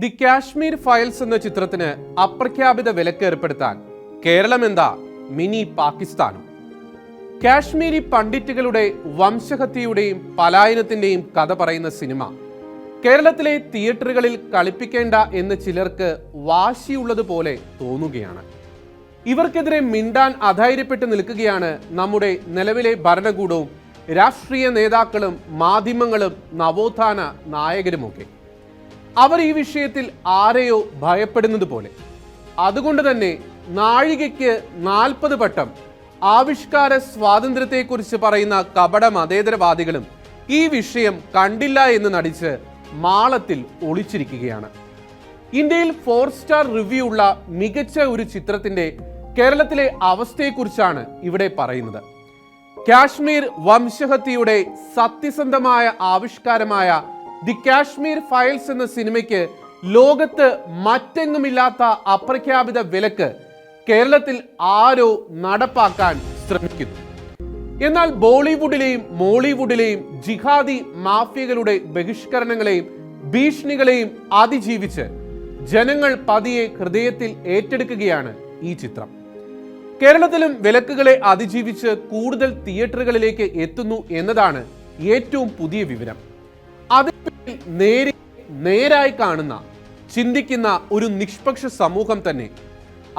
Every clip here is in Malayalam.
ദി കാശ്മീർ ഫയൽസ് എന്ന ചിത്രത്തിന് അപ്രഖ്യാപിത വിലക്ക് ഏർപ്പെടുത്താൻ കേരളം എന്താ മിനി പാകിസ്ഥാനും? കാശ്മീരി പണ്ഡിറ്റുകളുടെ വംശഹത്യയുടെയും പലായനത്തിന്റെയും കഥ പറയുന്ന സിനിമ കേരളത്തിലെ തിയേറ്ററുകളിൽ കളിപ്പിക്കേണ്ട എന്ന് ചിലർക്ക് വാശിയുള്ളതുപോലെ തോന്നുകയാണ്. ഇവർക്കെതിരെ മിണ്ടാൻ അധൈര്യപ്പെട്ട് നിൽക്കുകയാണ് നമ്മുടെ നിലവിലെ ഭരണകൂടവും രാഷ്ട്രീയ നേതാക്കളും മാധ്യമങ്ങളും നവോത്ഥാന നായകരുമൊക്കെ. അവർ ഈ വിഷയത്തിൽ ആരെയോ ഭയപ്പെടുന്നത് പോലെ. അതുകൊണ്ട് തന്നെ നാഴികയ്ക്ക് നാൽപ്പത് പട്ടം ആവിഷ്കാര സ്വാതന്ത്ര്യത്തെക്കുറിച്ച് പറയുന്ന കപട മതേതരവാദികളും ഈ വിഷയം കണ്ടില്ല എന്ന് നടിച്ച് മാളത്തിൽ ഒളിച്ചിരിക്കുകയാണ്. ഇന്ത്യയിൽ ഫോർ സ്റ്റാർ റിവ്യൂ ഉള്ള മികച്ച ഒരു ചിത്രത്തിന്റെ കേരളത്തിലെ അവസ്ഥയെക്കുറിച്ചാണ് ഇവിടെ പറയുന്നത്. കാശ്മീർ വംശഹത്യയുടെ സത്യസന്ധമായ ആവിഷ്കാരമായ ദി കാശ്മീർ ഫയൽസ് എന്ന സിനിമയ്ക്ക് ലോകത്ത് മറ്റെങ്ങുമില്ലാത്ത അപ്രഖ്യാപിത വിലക്ക് കേരളത്തിൽ ആരോ നടപ്പാക്കാൻ ശ്രമിക്കുന്നു. എന്നാൽ ബോളിവുഡിലെയും മോളിവുഡിലെയും ജിഹാദി മാഫിയകളുടെ ബഹിഷ്കരണങ്ങളെയും ഭീഷണികളെയും അതിജീവിച്ച് ജനങ്ങൾ പതിയെ ഹൃദയത്തിൽ ഏറ്റെടുക്കുകയാണ് ഈ ചിത്രം. കേരളത്തിലും വിലക്കുകളെ അതിജീവിച്ച് കൂടുതൽ തിയേറ്ററുകളിലേക്ക് എത്തുന്നു എന്നതാണ് ഏറ്റവും പുതിയ വിവരം. അതിൽ നേരെ നേരായി കാണുന്ന ചിന്തിക്കുന്ന ഒരു നിഷ്പക്ഷ സമൂഹം തന്നെ.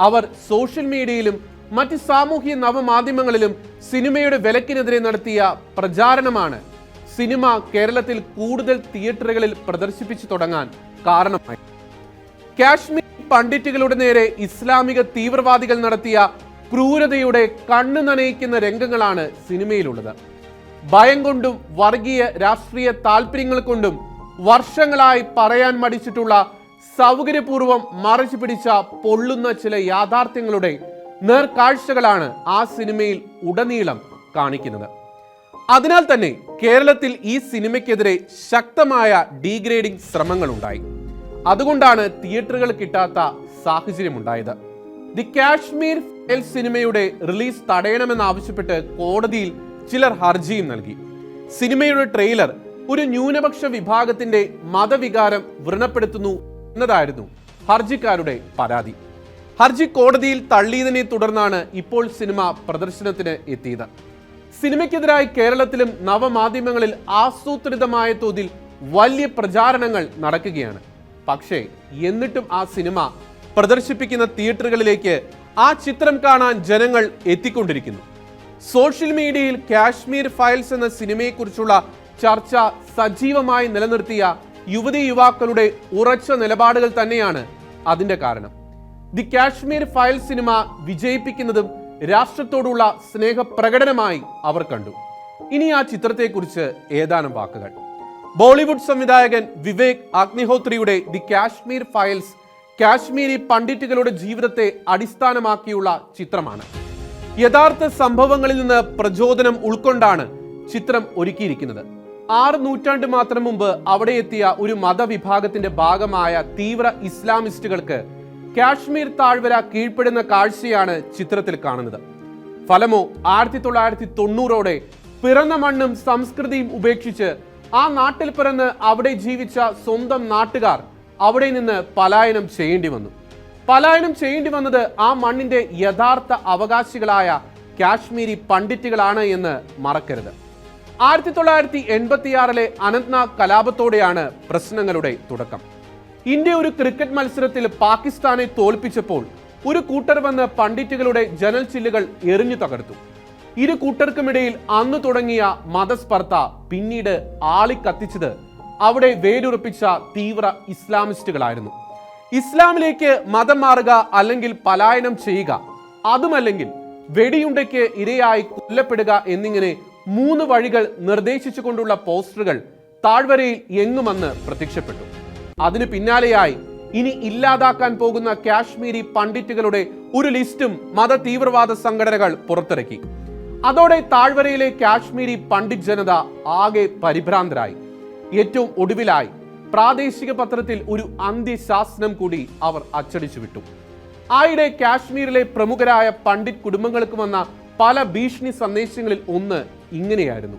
അവർ സോഷ്യൽ മീഡിയയിലും മറ്റ് സാമൂഹ്യ നവമാധ്യമങ്ങളിലും സിനിമയുടെ വിലക്കിനെതിരെ നടത്തിയ പ്രചാരണമാണ് സിനിമ കേരളത്തിൽ കൂടുതൽ തിയേറ്ററുകളിൽ പ്രദർശിപ്പിച്ചു തുടങ്ങാൻ കാരണമായി. കാശ്മീർ പണ്ഡിറ്റുകളുടെ നേരെ ഇസ്ലാമിക തീവ്രവാദികൾ നടത്തിയ ക്രൂരതയുടെ കണ്ണു നനയിക്കുന്ന രംഗങ്ങളാണ് സിനിമയിലുള്ളത്. ഭയം കൊണ്ടും വർഗീയ രാഷ്ട്രീയ താല്പര്യങ്ങൾ കൊണ്ടും വർഷങ്ങളായി പറയാൻ മടിച്ചിട്ടുള്ള സൗകര്യപൂർവം മറച്ചു പിടിച്ച പൊള്ളുന്ന ചില യാഥാർത്ഥ്യങ്ങളുടെ നേർക്കാഴ്ചകളാണ് ആ സിനിമയിൽ ഉടനീളം കാണിക്കുന്നത്. അതിനാൽ തന്നെ കേരളത്തിൽ ഈ സിനിമയ്ക്കെതിരെ ശക്തമായ ഡീഗ്രേഡിംഗ് ശ്രമങ്ങളുണ്ടായി. അതുകൊണ്ടാണ് തിയേറ്ററുകൾ കിട്ടാത്ത സാഹചര്യമുണ്ടായത്. ദി കാശ്മീർ ഫയൽ സിനിമയുടെ റിലീസ് തടയണമെന്നാവശ്യപ്പെട്ട് കോടതിയിൽ ചിലർ ഹർജിയും നൽകി. സിനിമയുടെ ട്രെയിലർ ഒരു ന്യൂനപക്ഷ വിഭാഗത്തിന്റെ മതവികാരം വ്രണപ്പെടുത്തുന്നു എന്നതായിരുന്നു ഹർജിക്കാരുടെ പരാതി. ഹർജി കോടതിയിൽ തള്ളിയതിനെ തുടർന്നാണ് ഇപ്പോൾ സിനിമ പ്രദർശനത്തിന് എത്തിയത്. സിനിമയ്ക്കെതിരായി കേരളത്തിലും നവമാധ്യമങ്ങളിൽ ആസൂത്രിതമായ തോതിൽ വലിയ പ്രചാരണങ്ങൾ നടക്കുകയാണ്. പക്ഷേ എന്നിട്ടും ആ സിനിമ പ്രദർശിപ്പിക്കുന്ന തിയേറ്ററുകളിലേക്ക് ആ ചിത്രം കാണാൻ ജനങ്ങൾ എത്തിക്കൊണ്ടിരിക്കുന്നു. സോഷ്യൽ മീഡിയയിൽ കാശ്മീർ ഫയൽസ് എന്ന സിനിമയെക്കുറിച്ചുള്ള ചർച്ച സജീവമായി നിലനിർത്തിയ യുവതി യുവാക്കളുടെ ഉറച്ച നിലപാടുകൾ തന്നെയാണ് അതിന്റെ കാരണം. ദി കാശ്മീർ ഫയൽ സിനിമ വിജയിപ്പിക്കുന്നതും രാഷ്ട്രത്തോടുള്ള സ്നേഹപ്രകടനമായി അവർ കണ്ടു. ഇനി ആ ചിത്രത്തെക്കുറിച്ച് ഏതാനും വാക്കുകൾ. ബോളിവുഡ് സംവിധായകൻ വിവേക് അഗ്നിഹോത്രിയുടെ ദി കാശ്മീർ ഫയൽസ് കാശ്മീരി പണ്ഡിറ്റുകളുടെ ജീവിതത്തെ അടിസ്ഥാനമാക്കിയുള്ള ചിത്രമാണ്. യഥാർത്ഥ സംഭവങ്ങളിൽ നിന്ന് പ്രചോദനം ഉൾക്കൊണ്ടാണ് ചിത്രം ഒരുക്കിയിരിക്കുന്നത്. ആറ് നൂറ്റാണ്ട് മാത്രം മുമ്പ് അവിടെ എത്തിയ ഒരു മതവിഭാഗത്തിന്റെ ഭാഗമായ തീവ്ര ഇസ്ലാമിസ്റ്റുകൾക്ക് കാശ്മീർ താഴ്വര കീഴ്പ്പെടുന്ന കാഴ്ചയാണ് ചിത്രത്തിൽ കാണുന്നത്. ഫലമോ ആയിരത്തി തൊള്ളായിരത്തി തൊണ്ണൂറോടെ പിറന്ന മണ്ണും സംസ്കൃതിയും ഉപേക്ഷിച്ച് ആ നാട്ടിൽ പിറന്ന് അവിടെ ജീവിച്ച സ്വന്തം നാട്ടുകാർ അവിടെ നിന്ന് പലായനം ചെയ്യേണ്ടി വന്നു. പലായനം ചെയ്യേണ്ടി വന്നത് ആ മണ്ണിന്റെ യഥാർത്ഥ അവകാശികളായ കാശ്മീരി പണ്ഡിറ്റുകളാണ് എന്ന് മറക്കരുത്. ആയിരത്തി തൊള്ളായിരത്തി എൺപത്തിയാറിലെ അനന്ത്നാഗ് കലാപത്തോടെയാണ് പ്രശ്നങ്ങളുടെ തുടക്കം. ഇന്ത്യ ഒരു ക്രിക്കറ്റ് മത്സരത്തിൽ പാകിസ്ഥാനെ തോൽപ്പിച്ചപ്പോൾ ഒരു കൂട്ടർ വന്ന് പണ്ഡിറ്റുകളുടെ ജനൽ ചില്ലുകൾ എറിഞ്ഞു തകർത്തു. ഇരു കൂട്ടർക്കുമിടയിൽ അന്ന് തുടങ്ങിയ മതസ്പർദ്ധ പിന്നീട് ആളിക്കത്തിച്ചത് അവിടെ വേരുറപ്പിച്ച തീവ്ര ഇസ്ലാമിസ്റ്റുകളായിരുന്നു. ഇസ്ലാമിലേക്ക് മതം മാറുക അല്ലെങ്കിൽ പലായനം ചെയ്യുക അതുമല്ലെങ്കിൽ വെടിയുണ്ടയ്ക്ക് ഇരയായി കൊല്ലപ്പെടുക എന്നിങ്ങനെ മൂന്ന് വഴികൾ നിർദ്ദേശിച്ചുകൊണ്ടുള്ള പോസ്റ്ററുകൾ താഴ്വരയിൽ എങ്ങുമെന്ന് പ്രത്യക്ഷപ്പെട്ടു. അതിനു പിന്നാലെയായി ഇനി ഇല്ലാതാക്കാൻ പോകുന്ന കാശ്മീരി പണ്ഡിറ്റുകളുടെ ഒരു ലിസ്റ്റും മത തീവ്രവാദ സംഘടനകൾ പുറത്തിറക്കി. അതോടെ താഴ്വരയിലെ കാശ്മീരി പണ്ഡിറ്റ് ജനത ആകെ പരിഭ്രാന്തരായി. ഏറ്റവും ഒടുവിലായി പ്രാദേശിക പത്രത്തിൽ ഒരു അന്ത്യശാസനം കൂടി അവർ അച്ചടിച്ചു വിട്ടു ആയിടെ കാശ്മീരിലെ പ്രമുഖരായ പണ്ഡിറ്റ് കുടുംബങ്ങൾക്ക് വന്ന പല ഭീഷണി സന്ദേശങ്ങളിൽ ഒന്ന് ഇങ്ങനെയായിരുന്നു.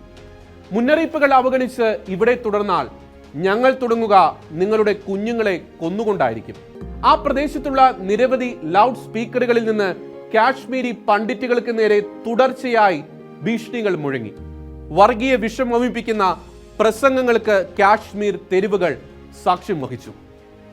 മുന്നറിയിപ്പുകൾ അവഗണിച്ച് ഇവിടെ തുടർന്നാൽ ഞങ്ങൾ തുടങ്ങുക നിങ്ങളുടെ കുഞ്ഞുങ്ങളെ കൊന്നുകൊണ്ടായിരിക്കും. ആ പ്രദേശത്തുള്ള നിരവധി ലൗഡ് സ്പീക്കറുകളിൽ നിന്ന് കാശ്മീരി പണ്ഡിറ്റുകൾക്ക് നേരെ തുടർച്ചയായി ഭീഷണികൾ മുഴങ്ങി. വർഗീയ വിഷം വമിപ്പിക്കുന്ന പ്രസംഗങ്ങൾക്ക് കാശ്മീർ തെരുവുകൾ സാക്ഷ്യം വഹിച്ചു.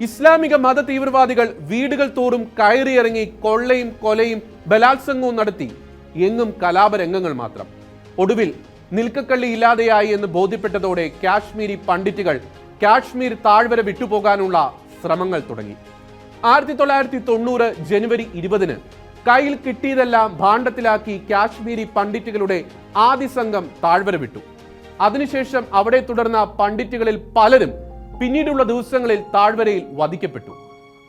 ഇസ്ലാമിക മത തീവ്രവാദികൾ വീടുകൾ തോറും കയറിയിറങ്ങി കൊള്ളയും കൊലയും ബലാത്സംഗവും നടത്തി. എങ്ങും കലാപരംഗങ്ങൾ മാത്രം. ഒടുവിൽ നിൽക്കക്കള്ളി ഇല്ലാതെയായി എന്ന് ബോധ്യപ്പെട്ടതോടെ കാശ്മീരി പണ്ഡിറ്റുകൾ കാശ്മീർ താഴ്വര വിട്ടുപോകാനുള്ള ശ്രമങ്ങൾ തുടങ്ങി. ആയിരത്തി തൊള്ളായിരത്തി തൊണ്ണൂറ് ജനുവരി ഇരുപതിന് കയ്യിൽ കിട്ടിയതെല്ലാം ഭാണ്ഡത്തിലാക്കി കാശ്മീരി പണ്ഡിറ്റുകളുടെ ആദ്യ സംഘം താഴ്വര വിട്ടു. അതിനുശേഷം അവിടെ തുടർന്ന പണ്ഡിറ്റുകളിൽ പലരും പിന്നീടുള്ള ദിവസങ്ങളിൽ താഴ്വരയിൽ വധിക്കപ്പെട്ടു.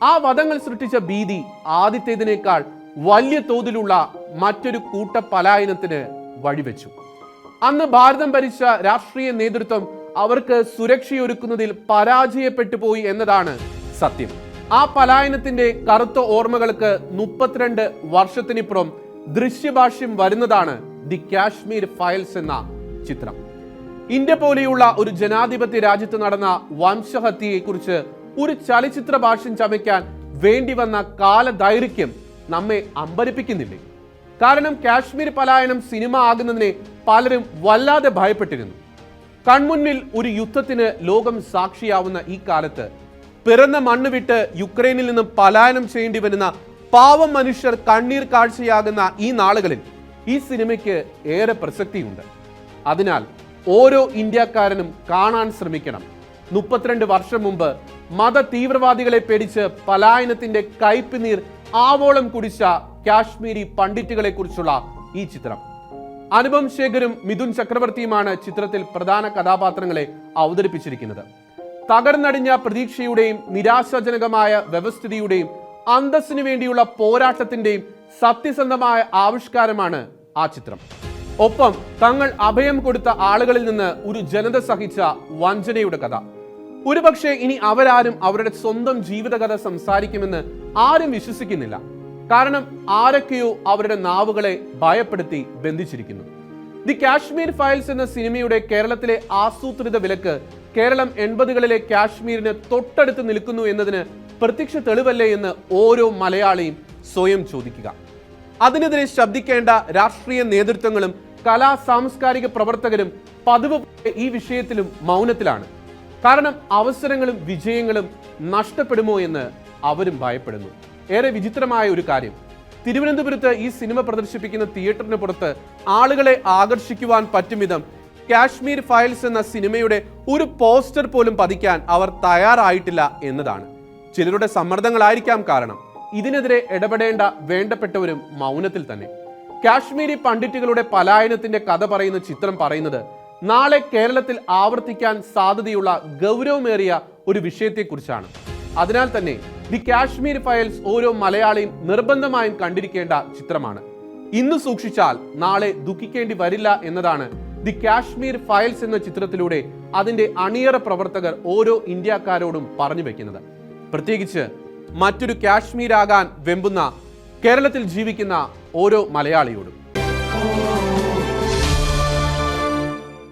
ആ വധങ്ങൾ സൃഷ്ടിച്ച ഭീതി ആദ്യത്തേതിനേക്കാൾ വലിയ തോതിലുള്ള മറ്റൊരു കൂട്ട പലായനത്തിന് വഴിവെച്ചു. അന്ന് ഭാരതം ഭരിച്ച രാഷ്ട്രീയ നേതൃത്വം അവർക്ക് സുരക്ഷയൊരുക്കുന്നതിൽ പരാജയപ്പെട്ടു പോയി എന്നതാണ് സത്യം. ആ പലായനത്തിന്റെ കറുത്ത ഓർമ്മകൾക്ക് മുപ്പത്തിരണ്ട് വർഷത്തിനിപ്പുറം ദൃശ്യഭാഷ്യം വരുന്നതാണ് ദി കാശ്മീർ ഫയൽസ് എന്ന ചിത്രം. ഇന്ത്യ പോലെയുള്ള ഒരു ജനാധിപത്യ രാജ്യത്ത് നടന്ന വംശഹത്യയെക്കുറിച്ച് ഒരു ചലച്ചിത്ര ഭാഷ്യം ചമയ്ക്കാൻ വേണ്ടി വന്ന കാലദൈർഘ്യം നമ്മെ അമ്പരിപ്പിക്കുന്നില്ലേ? കാരണം കാശ്മീർ പലായനം സിനിമ ആകുന്നതിനെ പലരും വല്ലാതെ ഭയപ്പെട്ടിരുന്നു. കൺമുന്നിൽ ഒരു യുദ്ധത്തിന് ലോകം സാക്ഷിയാവുന്ന ഈ കാലത്ത് പിറന്ന മണ്ണ് വിട്ട് യുക്രൈനിൽ നിന്നും പലായനം ചെയ്യേണ്ടി വരുന്ന പാവം മനുഷ്യർ കണ്ണീർ കാഴ്ചയാകുന്ന ഈ നാളുകളിൽ ഈ സിനിമയ്ക്ക് ഏറെ പ്രസക്തിയുണ്ട്. അതിനാൽ ഓരോ ഇന്ത്യക്കാരനും കാണാൻ ശ്രമിക്കണം. മുപ്പത്തിരണ്ട് വർഷം മുമ്പ് മത തീവ്രവാദികളെ പേടിച്ച് പലായനത്തിന്റെ കയ്പ് നീർ ആവോളം കുടിച്ച കാശ്മീരി പണ്ഡിറ്റുകളെ കുറിച്ചുള്ള ഈ ചിത്രം. അനുപം ശേഖരും മിഥുൻ ചക്രവർത്തിയുമാണ് ചിത്രത്തിൽ പ്രധാന കഥാപാത്രങ്ങളെ അവതരിപ്പിച്ചിരിക്കുന്നത്. തകർന്നടിഞ്ഞ പ്രതീക്ഷയുടെയും നിരാശാജനകമായ വ്യവസ്ഥിതിയുടെയും അന്തസ്സിനു വേണ്ടിയുള്ള പോരാട്ടത്തിന്റെയും സത്യസന്ധമായ ആവിഷ്കാരമാണ് ആ ചിത്രം. ഒപ്പം തങ്ങൾ അഭയം കൊടുത്ത ആളുകളിൽ നിന്ന് ഒരു ജനത സഹിച്ച വഞ്ചനയുടെ കഥ. ഒരുപക്ഷെ ഇനി അവരാരും അവരുടെ സ്വന്തം ജീവിതകഥ സംസാരിക്കുമെന്ന് ആരും വിശ്വസിക്കുന്നില്ല. കാരണം ആരൊക്കെയോ അവരുടെ നാവുകളെ ഭയപ്പെടുത്തി ബന്ധിച്ചിരിക്കുന്നു. ദി കാശ്മീർ ഫയൽസ് എന്ന സിനിമയുടെ കേരളത്തിലെ ആസൂത്രിത വിലക്ക് കേരളം എൺപതുകളിലെ കാശ്മീരിന് തൊട്ടടുത്ത് നിൽക്കുന്നു എന്നതിന് പ്രത്യക്ഷ തെളിവല്ലേ എന്ന് ഓരോ മലയാളിയും സ്വയം ചോദിക്കുക. അതിനെതിരെ ശബ്ദിക്കേണ്ട രാഷ്ട്രീയ നേതൃത്വങ്ങളും കലാ സാംസ്കാരിക പ്രവർത്തകരും പതിവ് ഈ വിഷയത്തിലും മൗനത്തിലാണ്. കാരണം അവസരങ്ങളും വിജയങ്ങളും നഷ്ടപ്പെടുമോ എന്ന് അവരും ഭയപ്പെടുന്നു. ഏറെ വിചിത്രമായ ഒരു കാര്യം. തിരുവനന്തപുരത്ത് ഈ സിനിമ പ്രദർശിപ്പിക്കുന്ന തിയേറ്ററിന് പുറത്ത് ആളുകളെ ആകർഷിക്കുവാൻ പറ്റും വിധം കാശ്മീർ ഫയൽസ് എന്ന സിനിമയുടെ ഒരു പോസ്റ്റർ പോലും പതിക്കാൻ അവർ തയ്യാറായിട്ടില്ല എന്നതാണ്. ചിലരുടെ സമ്മർദ്ദങ്ങളായിരിക്കാം കാരണം. ഇതിനെതിരെ ഇടപെടേണ്ട വേണ്ടപ്പെട്ടവരും മൗനത്തിൽ തന്നെ. കാശ്മീരി പണ്ഡിറ്റുകളുടെ പലായനത്തിന്റെ കഥ പറയുന്ന ചിത്രം പറയുന്നത് നാളെ കേരളത്തിൽ ആവർത്തിക്കാൻ സാധ്യതയുള്ള ഗൗരവമേറിയ ഒരു വിഷയത്തെക്കുറിച്ചാണ്. അതിനാൽ തന്നെ ദി കാശ്മീർ ഫയൽസ് ഓരോ മലയാളിയും നിർബന്ധമായും കണ്ടിരിക്കേണ്ട ചിത്രമാണ്. ഇന്ന് സൂക്ഷിച്ചാൽ നാളെ ദുഃഖിക്കേണ്ടി വരില്ല എന്നതാണ് ദി കാശ്മീർ ഫയൽസ് എന്ന ചിത്രത്തിലൂടെ അതിന്റെ അണിയറ പ്രവർത്തകർ ഓരോ ഇന്ത്യക്കാരോടും പറഞ്ഞു വെക്കുന്നത്. പ്രത്യേകിച്ച് മറ്റൊരു കാശ്മീരാകാൻ വെമ്പുന്ന കേരളത്തിൽ ജീവിക്കുന്ന ഓരോ മലയാളിയോടും.